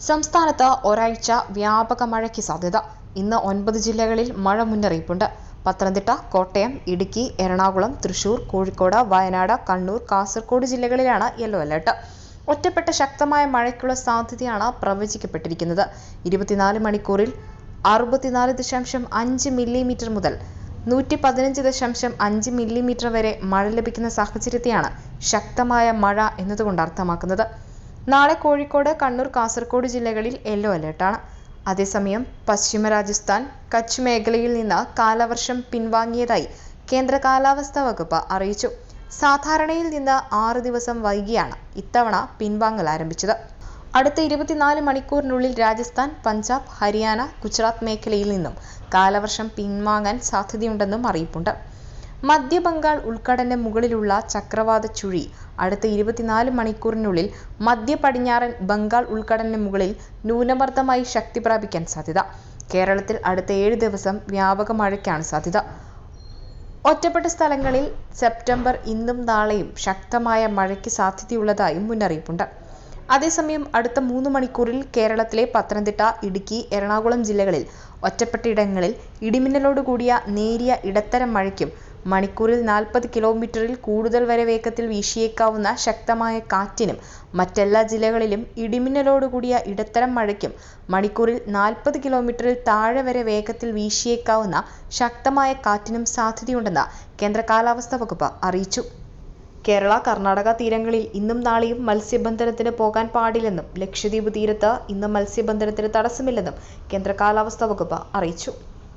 സംസ്ഥാനത്ത് ഒരാഴ്ച വ്യാപക മഴയ്ക്ക് സാധ്യത. ഇന്ന് ഒൻപത് ജില്ലകളിൽ മഴ മുന്നറിയിപ്പുണ്ട്. പത്തനംതിട്ട കോട്ടയം ഇടുക്കി എറണാകുളം തൃശൂർ കോഴിക്കോട് വയനാട് കണ്ണൂർ കാസർഗോഡ് ജില്ലകളിലാണ് യെല്ലോ അലർട്ട്. ഒറ്റപ്പെട്ട ശക്തമായ മഴയ്ക്കുള്ള സാധ്യതയാണ് പ്രവചിക്കപ്പെട്ടിരിക്കുന്നത്. ഇരുപത്തിനാല് മണിക്കൂറിൽ അറുപത്തിനാല് ദശാംശം അഞ്ച് മില്ലിമീറ്റർ മുതൽ നൂറ്റി പതിനഞ്ച് ദശാംശം അഞ്ച് മില്ലിമീറ്റർ വരെ മഴ ലഭിക്കുന്ന സാഹചര്യത്തെയാണ് ശക്തമായ മഴ എന്നതുകൊണ്ട് അർത്ഥമാക്കുന്നത്. നാളെ കോഴിക്കോട് കണ്ണൂർ കാസർഗോഡ് ജില്ലകളിൽ യെല്ലോ അലേർട്ടാണ് അതേസമയം പശ്ചിമ രാജസ്ഥാൻ കച്ച് മേഖലയിൽ നിന്ന് കാലവർഷം പിൻവാങ്ങിയതായി കേന്ദ്ര കാലാവസ്ഥാ വകുപ്പ് അറിയിച്ചു. സാധാരണയിൽ നിന്ന് ആറ് ദിവസം വൈകിയാണ് ഇത്തവണ പിൻവാങ്ങൽ ആരംഭിച്ചത്. അടുത്ത ഇരുപത്തിനാല് മണിക്കൂറിനുള്ളിൽ രാജസ്ഥാൻ പഞ്ചാബ് ഹരിയാന ഗുജറാത്ത് മേഖലയിൽ നിന്നും കാലവർഷം പിൻവാങ്ങാൻ സാധ്യതയുണ്ടെന്നും അറിയിപ്പുണ്ട്. മധ്യ ബംഗാൾ ഉൾക്കടലിന് മുകളിലുള്ള ചക്രവാത ചുഴി. അടുത്ത ഇരുപത്തിനാല് മണിക്കൂറിനുള്ളിൽ മധ്യ പടിഞ്ഞാറൻ ബംഗാൾ ഉൾക്കടലിന് മുകളിൽ ന്യൂനമർദ്ദമായി ശക്തി പ്രാപിക്കാൻ സാധ്യത. കേരളത്തിൽ അടുത്ത ഏഴ് ദിവസം വ്യാപക മഴയ്ക്കാണ് സാധ്യത. ഒറ്റപ്പെട്ട സ്ഥലങ്ങളിൽ സെപ്റ്റംബർ ഇന്നും നാളെയും ശക്തമായ മഴയ്ക്ക് സാധ്യതയുള്ളതായും മുന്നറിയിപ്പുണ്ട്. അതേസമയം അടുത്ത മൂന്ന് മണിക്കൂറിൽ കേരളത്തിലെ പത്തനംതിട്ട ഇടുക്കി എറണാകുളം ജില്ലകളിൽ ഒറ്റപ്പെട്ടയിടങ്ങളിൽ ഇടിമിന്നലോടുകൂടിയ നേരിയ ഇടത്തരം മഴയ്ക്കും മണിക്കൂറിൽ നാൽപ്പത് കിലോമീറ്ററിൽ കൂടുതൽ വരെ വേഗത്തിൽ വീശിയേക്കാവുന്ന ശക്തമായ കാറ്റിനും മറ്റെല്ലാ ജില്ലകളിലും ഇടിമിന്നലോടുകൂടിയ ഇടത്തരം മഴയ്ക്കും മണിക്കൂറിൽ നാൽപ്പത് കിലോമീറ്ററിൽ താഴെ വരെ വേഗത്തിൽ വീശിയേക്കാവുന്ന ശക്തമായ കാറ്റിനും സാധ്യതയുണ്ടെന്ന് കേന്ദ്ര കാലാവസ്ഥാ വകുപ്പ് അറിയിച്ചു. കേരള കർണാടക തീരങ്ങളിൽ ഇന്നും നാളെയും മത്സ്യബന്ധനത്തിന് പോകാൻ പാടില്ലെന്നും ലക്ഷദ്വീപ് തീരത്ത് ഇന്ന് മത്സ്യബന്ധനത്തിന് തടസ്സമില്ലെന്നും കേന്ദ്ര കാലാവസ്ഥാ വകുപ്പ് അറിയിച്ചു.